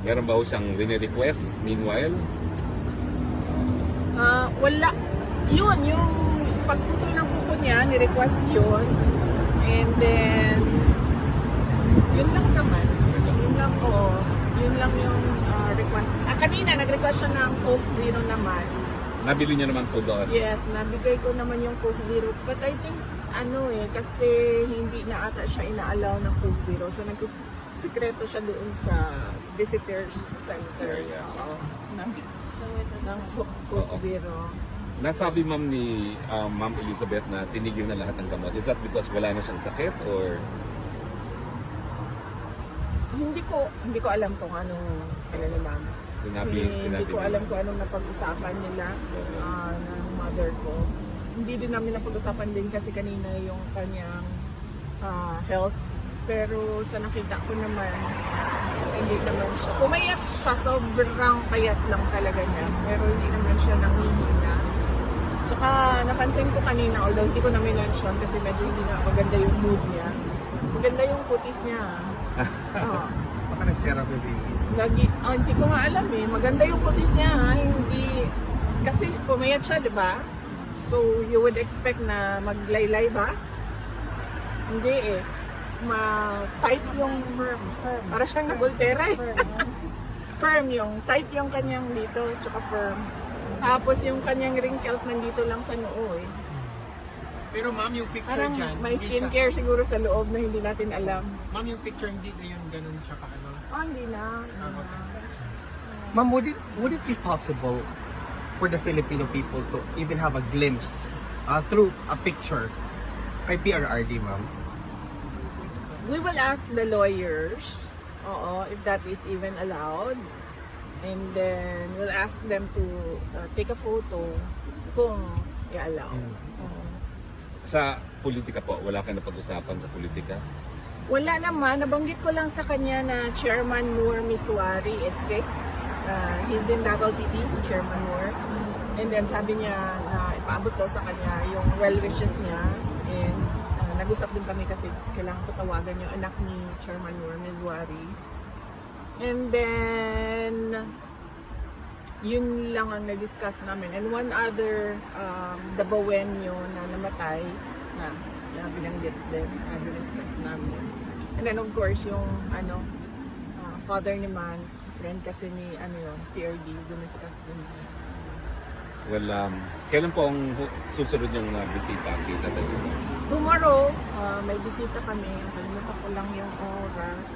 Meron ba ho siyang rene-request meanwhile? Ah, wala. Yun, yung pagputol ng kuko niya, ni-request yun. And then, yun lang naman. Yun lang, oo. Yun lang yung ah, request. Ah, kanina, nag-request siya ng Coke Zero naman. Nabili niya naman po doon. Yes, nabigay ko naman yung Coke Zero. But I think, ano eh, kasi hindi na ata siya ina-allow ng Coke Zero. So, nagsisikreto siya doon sa visitors center. Area. Oo. Ng, ng Coke, Coke Oo. Zero. Nasabi ma'am ni um, Ma'am Elizabeth na tinigil na lahat ng gamot. Is that because wala na siyang sakit or Hindi ko hindi ko alam kung anong ano ni ma'am. sinabi, Hindi, sinabi hindi ko niya? alam kung anong napag-usapan nila ah, ng mother ko. Hindi din namin napag-usapan din kasi kanina yung kanyang ah, health. Pero sa nakita ko naman, hindi naman siya. Pumayat siya, sobrang payat lang talaga niya. Pero hindi naman siya nanghihina. Tsaka napansin ko kanina, although hindi ko na mention kasi medyo hindi na maganda yung mood niya. Maganda yung kutis niya. Oo. Baka nagsera ko baby. Lagi, ah, hindi ko nga alam eh. Maganda yung kutis niya ha. Hindi, kasi pumayat siya, di ba? So, you would expect na maglaylay ba? Hindi eh. Ma-tight yung firm. Para siyang nagultera eh. firm yung, tight yung kanyang dito, tsaka firm. Tapos yung kanyang wrinkles nandito lang sa noo eh. Pero ma'am, yung picture Parang dyan, may hindi skincare siguro sa loob na hindi natin alam. Ma'am, yung picture hindi ngayon ganun siya ka ano. Oh, hindi na. Hindi na. Ma'am, would it, would it be possible for the Filipino people to even have a glimpse uh, through a picture kay PRRD, ma'am? We will ask the lawyers, oo, if that is even allowed. And then we'll ask them to uh, take a photo kung i-allow. Oo. Sa politika po, wala ka na pag-usapan sa politika? Wala naman, nabanggit ko lang sa kanya na Chairman Noor Miswari is sick. Uh, he's in Davao City, si Chairman Noor. And then sabi niya na ipaabot daw sa kanya yung well wishes niya. And nag-usap din kami kasi kailangan ko tawagan yung anak ni Chairman Noor Miswari. And then, yun lang ang na-discuss namin. And one other, um, Dabawenyo na namatay, na, na binanggit din, na discuss namin. And then of course, yung ano, ah, father ni Mans, friend kasi ni ano yun, PRD, discuss din. Well, um, kailan po ang susunod yung uh, bisita Digong? Tomorrow, ah, may bisita kami. Kalimutan ko lang yung oras.